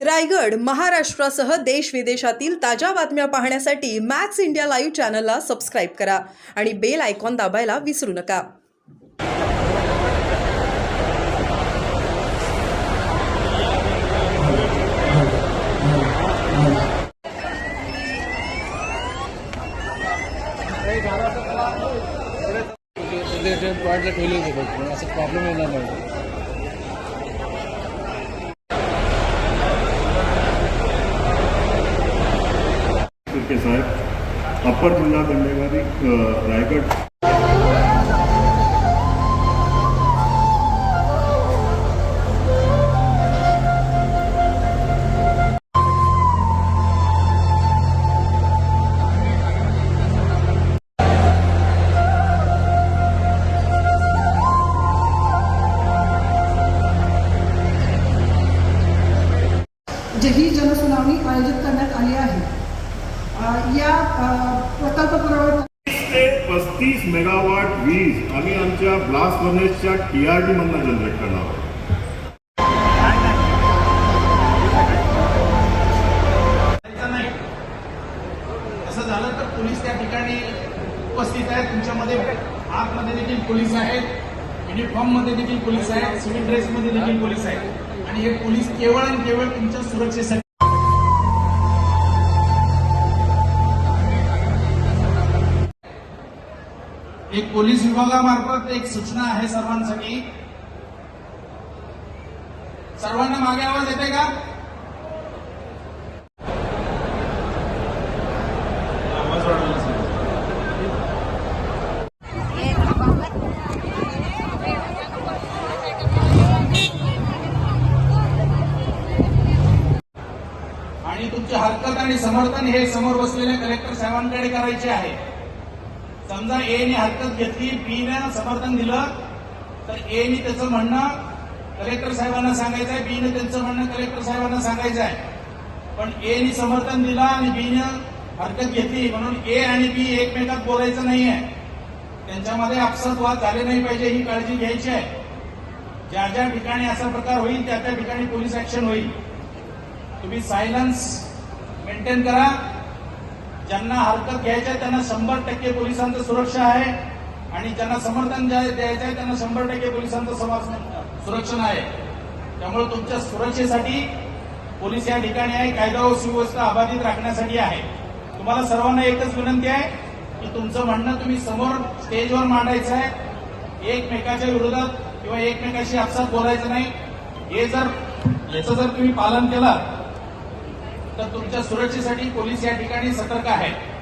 रायगड महाराष्ट्रासह देश विदेशातील ताज्या बातम्या पाहण्यासाठी मॅक्स इंडिया लाईव्ह चॅनलला सबस्क्राईब करा आणि बेल आयकॉन दाबायला विसरू नका. असं प्रॉब्लेम येणार नाही के साथ अपर जिला दंडेवारी रायगढ़। जही जनसुनावी आयोजित करण्यात आली आहे. या प्रकल्प पुरवठा ते पस्तीस मेगावॉट वीज आम्ही आमच्या ब्लास्ट फर्नेसच्या टी आर डी मधनं जनरेट करणार आहोत. असं झालं तर पोलीस त्या ठिकाणी उपस्थित आहेत. तुमच्यामध्ये आतमध्ये देखील पोलीस आहेत. युनिफॉर्ममध्ये देखील पोलीस आहेत. सिव्हिल ड्रेसमध्ये देखील पोलीस आहेत. आणि हे पोलीस केवळ आणि केवळ तुमच्या सुरक्षेसाठी एक पोलीस विभागामार्फत एक सूचना आहे सर्वांसाठी. सर्वांना मागे आवाज येते का? आणि तुमची हरकत आणि समर्थन हे समोर बसलेल्या कलेक्टर साहेबांकडे करायचे आहे. समजा एने हरकत घेतली बीनं समर्थन दिलं तर एने त्याचं म्हणणं कलेक्टर साहेबांना सांगायचं आहे बीनं त्यांचं म्हणणं कलेक्टर साहेबांना सांगायचं आहे. पण एने समर्थन दिलं आणि बीनं हरकत घेतली म्हणून ए आणि बी एकमेकात बोलायचं नाहीये त्यांच्यामध्ये आपसात वाद झाले नाही पाहिजे ही काळजी घ्यायची आहे. ज्या ज्या ठिकाणी असा प्रकार होईल त्या त्या ठिकाणी पोलीस ऍक्शन होईल. तुम्ही सायलन्स मेंटेन करा. ज्यांना हरकत आहे त्यांना शंभर टक्के पोलिसांचं सुरक्षा आहे. आणि ज्यांना समर्थन द्यायचं आहे त्यांना शंभर टक्के पोलिसांचं समाज सुरक्षण आहे. त्यामुळे तुमच्या सुरक्षेसाठी पोलीस या ठिकाणी आहे. कायदा व सुव्यवस्था अबाधित राखण्यासाठी आहे. तुम्हाला सर्वांना एकच विनंती आहे की तुमचं म्हणणं तुम्ही समोर स्टेजवर मांडायचं आहे. एकमेकाच्या विरोधात किंवा एकमेकाशी आपसात बोलायचं नाही. हे जर याचं जर तुम्ही पालन केलं तर तुमच्या सुरक्षेसाठी पोलीस या ठिकाणी सतर्क आहे